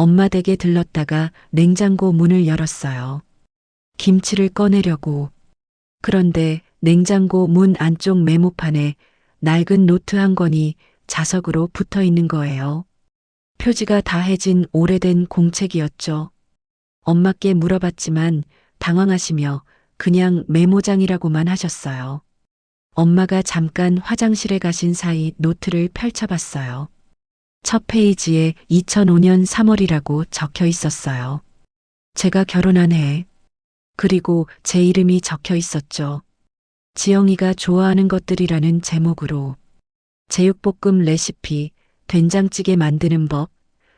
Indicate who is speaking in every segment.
Speaker 1: 엄마 댁에 들렀다가 냉장고 문을 열었어요. 김치를 꺼내려고. 그런데 냉장고 문 안쪽 메모판에 낡은 노트 한 권이 자석으로 붙어 있는 거예요. 표지가 다 해진 오래된 공책이었죠. 엄마께 물어봤지만 당황하시며 그냥 메모장이라고만 하셨어요. 엄마가 잠깐 화장실에 가신 사이 노트를 펼쳐봤어요. 첫 페이지에 2005년 3월이라고 적혀 있었어요. 제가 결혼한 해. 그리고 제 이름이 적혀 있었죠. 지영이가 좋아하는 것들이라는 제목으로 제육볶음 레시피, 된장찌개 만드는 법,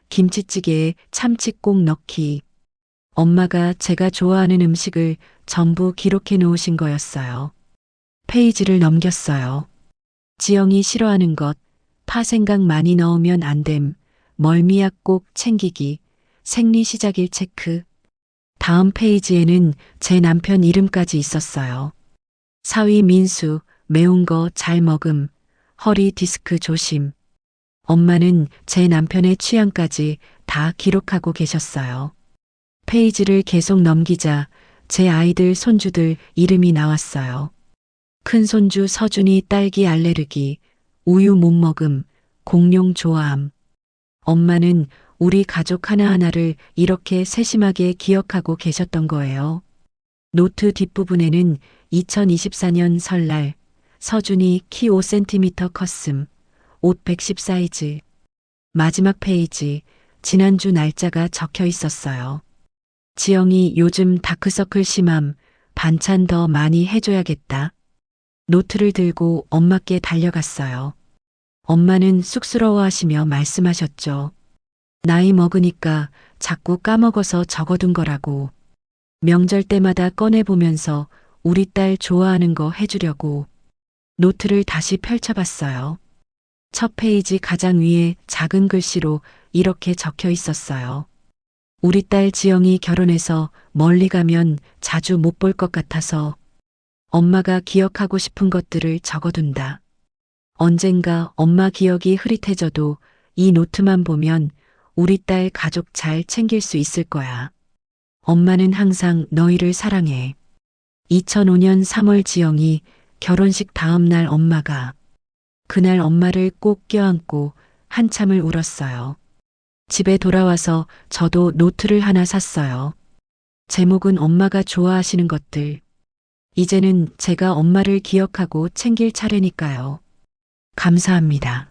Speaker 1: 김치찌개에 참치 꼭 넣기. 엄마가 제가 좋아하는 음식을 전부 기록해 놓으신 거였어요. 페이지를 넘겼어요. 지영이 싫어하는 것, 파 생각 많이 넣으면 안 됨, 멀미약 꼭 챙기기, 생리 시작일 체크. 다음 페이지에는 제 남편 이름까지 있었어요. 사위 민수, 매운 거 잘 먹음, 허리 디스크 조심. 엄마는 제 남편의 취향까지 다 기록하고 계셨어요. 페이지를 계속 넘기자 제 아이들 손주들 이름이 나왔어요. 큰 손주 서준이 딸기 알레르기, 우유 못 먹음, 공룡 좋아함. 엄마는 우리 가족 하나하나를 이렇게 세심하게 기억하고 계셨던 거예요. 노트 뒷부분에는 2024년 설날, 서준이 키 5cm 컸음, 옷 110 사이즈. 마지막 페이지, 지난주 날짜가 적혀 있었어요. 지영이 요즘 다크서클 심함, 반찬 더 많이 해줘야겠다. 노트를 들고 엄마께 달려갔어요. 엄마는 쑥스러워 하시며 말씀하셨죠. 나이 먹으니까 자꾸 까먹어서 적어둔 거라고. 명절 때마다 꺼내보면서 우리 딸 좋아하는 거 해주려고. 노트를 다시 펼쳐봤어요. 첫 페이지 가장 위에 작은 글씨로 이렇게 적혀 있었어요. 우리 딸 지영이 결혼해서 멀리 가면 자주 못 볼 것 같아서 엄마가 기억하고 싶은 것들을 적어둔다. 언젠가 엄마 기억이 흐릿해져도 이 노트만 보면 우리 딸 가족 잘 챙길 수 있을 거야. 엄마는 항상 너희를 사랑해. 2005년 3월 지영이 결혼식 다음 날 엄마가 그날 엄마를 꼭 껴안고 한참을 울었어요. 집에 돌아와서 저도 노트를 하나 샀어요. 제목은 엄마가 좋아하시는 것들. 이제는 제가 엄마를 기억하고 챙길 차례니까요. 감사합니다.